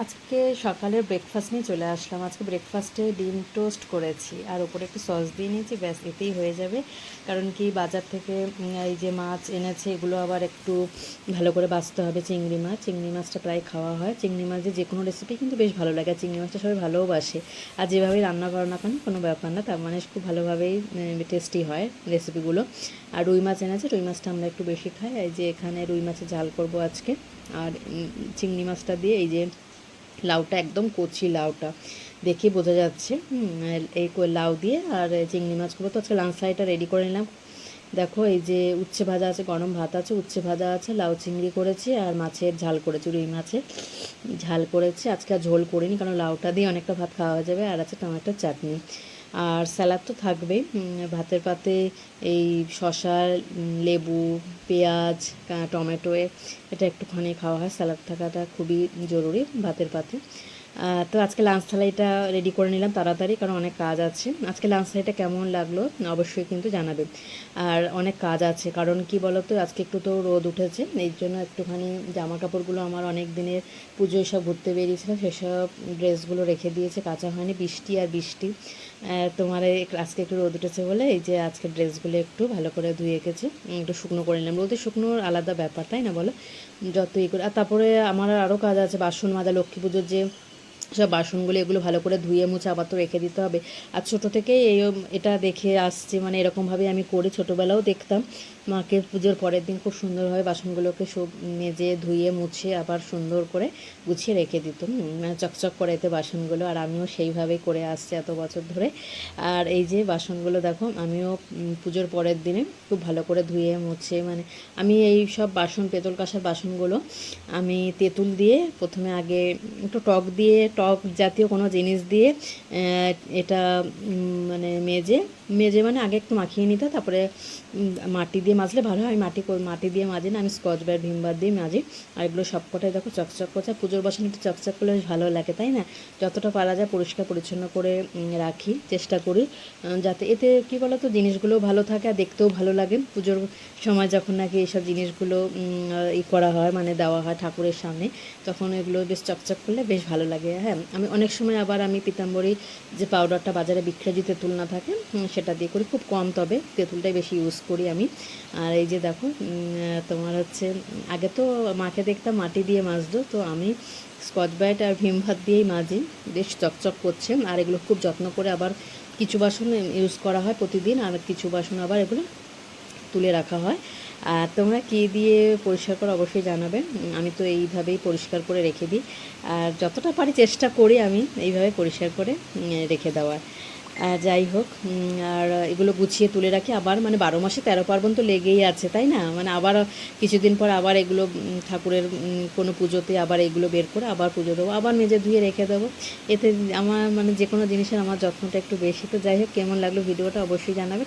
আজকে সকালে ব্রেকফাস্ট নিয়ে চলে আসলাম। আজকে ব্রেকফাস্টে ডিম টোস্ট করেছি। আর উপরে একটু সস দিয়ে নিয়েছি, ব্যাস এতেই হয়ে যাবে। কারণ কি বাজার থেকে এই যে মাছ এনেছে, এগুলো আবার একটু ভালো করে বাঁচতে হবে চিংড়ি মাছ। চিংড়ি মাছটা প্রায় খাওয়া হয়। চিংড়ি মাছের যে কোনো রেসিপি কিন্তু বেশ ভালো লাগে। চিংড়ি মাছটা সবাই ভালোবাসে আর যেভাবেই রান্না করো না কেন কোনো ব্যাপার না। তার মানে খুব ভালোভাবেই টেস্টি হয় রেসিপিগুলো আর রুই মাছ এনেছে, রুই মাছটা আমরা একটু বেশি খাই। এই যে এখানে রুই মাছের ঝাল করব আজকে। আর চিংড়ি মাছটা দিয়ে এই যে লাউটা, একদম কচি লাউটা। দেখে বোঝা যাচ্ছে এই লাউ দিয়ে আর চিংড়ি মাছগুলো তো আজকে লাঞ্চ সাইডটা রেডি করে নিলাম। দেখো, এই যে উচ্ছে ভাজা আছে, গরম ভাত আছে, উচ্ছে ভাজা আছে, লাউ চিংড়ি করেছি আর মাছের ঝাল করেছি, রুই মাছের ঝাল করেছি। আজকে আর ঝোল করিনি, কারণ লাউটা দিয়ে অনেকটা ভাত খাওয়া যাবে। আর আছে টমেটোর চাটনি। আর স্যালাড তো থাকবে ভাতের পাতে এই শশা লেবু, পেঁয়াজ টমেটো এটা একটুখানি খাওয়া হয়। স্যালাড থাকাটা খুবই জরুরি ভাতের পাতে। তো আজকে লাঞ্চ থালাইটা রেডি করে নিলাম তাড়াতাড়ি, কারণ অনেক কাজ আছে। আজকে লাঞ্চ থালাইটা কেমন লাগল অবশ্যই কিন্তু জানাবে। আর অনেক কাজ আছে, কারণ কি বলতো, আজকে একটু তো রোদ উঠেছে, এই জন্য একটুখানি জামা কাপড়গুলো আমার অনেক দিনের পুজোয় সব ঘুরতে বেরিয়েছিলাম, সেসব ড্রেসগুলো রেখে দিয়েছে, কাঁচা হয়নি, বৃষ্টি আর বৃষ্টি। তোমার আজকে একটু রোদ উঠেছে বলে এই যে আজকে ড্রেসগুলো একটু ভালো করে ধুয়ে রেখেছি একটু শুকনো করে নিলাম। রোদে শুকনোর আলাদা ব্যাপার, তাই না বলো? যত ই করে, আর তারপরে আমার আরও কাজ আছে, বাসন মাজা, লক্ষ্মী পুজোর যে সব বাসনগুলো এগুলো ভালো করে ধুয়ে মুছে আবার তো রেখে দিতে হবে। আর ছোটো থেকেই এই এটা দেখে আসছি মানে এরকমভাবে আমি করে। ছোটোবেলাও দেখতাম মাকে পুজোর পরের দিন খুব সুন্দরভাবে বাসনগুলোকে সব মেজে, ধুয়ে, মুছে আবার সুন্দর করে গুছিয়ে রেখে দিত। মানে চকচক করে এতে বাসনগুলো আর আমিও সেইভাবেই করে আসছি এত বছর ধরে। আর এই যে বাসনগুলো দেখো, আমিও পুজোর পরের দিনে খুব ভালো করে ধুয়ে, মুছে মানে আমি এই সব বাসন, পেতল কাঁসার বাসনগুলো আমি তেঁতুল দিয়ে প্রথমে আগে একটু টক দিয়ে টক জাতীয় কোনো জিনিস দিয়ে এটা মানে মেজে মেজে মানে আগে একটু মাখিয়ে নিতে, তারপরে মাটি দিয়ে মাজলে ভালো হয়। মাটি মাটি দিয়ে মাজি না, আমি স্কচ ব্রাইট ভীমবার দিয়ে মাজি। আর এগুলো সবকটাই দেখো চকচক করছে। পুজোর বাসন একটু চকচক করলে ভালো লাগে, তাই না? যতটা পারা যায় পরিষ্কার পরিচ্ছন্ন করে রাখি, চেষ্টা করি যাতে এতে কী বলো তো জিনিসগুলো ভালো থাকে আর দেখতেও ভালো লাগে। পুজোর সময় যখন নাকি এইসব জিনিসগুলো ই করা হয় মানে দেওয়া হয় ঠাকুরের সামনে, তখন এগুলো বেশ চকচক করলে বেশ ভালো লাগে। হ্যাঁ আমি অনেক সময় আবার আমি পিতাম্বরী যে পাউডারটা বাজারে বিক্রি যে তেঁতুল না থাকে সেটা দিয়ে করি, খুব কম তবে তেঁতুলটাই বেশি ইউজ করি আমি। আর এই যে দেখো তোমার হচ্ছে, আগে তো মাকে দেখতাম মাটি দিয়ে মাজতো, তো আমি স্কচ ব্রাইট আর ভীম ভাত দিয়েই মাজি, বেশ চকচক করছে। আর এগুলো খুব যত্ন করে আবার কিছু বাসন ইউজ করা হয় প্রতিদিন, আর কিছু বাসন আবার এগুলো তুলে রাখা হয়। আর তোমরা কী দিয়ে পরিষ্কার করো অবশ্যই জানাবে আমি তো এইভাবেই পরিষ্কার করে রেখে দিই। আর যতটা পারি চেষ্টা করি আমি এইভাবে পরিষ্কার করে রেখে দেওয়ার। যাই হোক আর এগুলো গুছিয়ে তুলে রাখি। আবার মানে বারো মাসে তেরো পার্বণ তো লেগেই আছে, তাই না? মানে আবার কিছুদিন পর আবার এগুলো ঠাকুরের কোনো পুজোতে আবার এগুলো বের করে আবার পুজো দেবো, আবার মেজে ধুয়ে রেখে দেবো। এতে আমার মানে যে কোনো জিনিসের আমার যত্নটা একটু বেশি। তো যাই হোক, কেমন লাগল ভিডিওটা অবশ্যই জানাবে।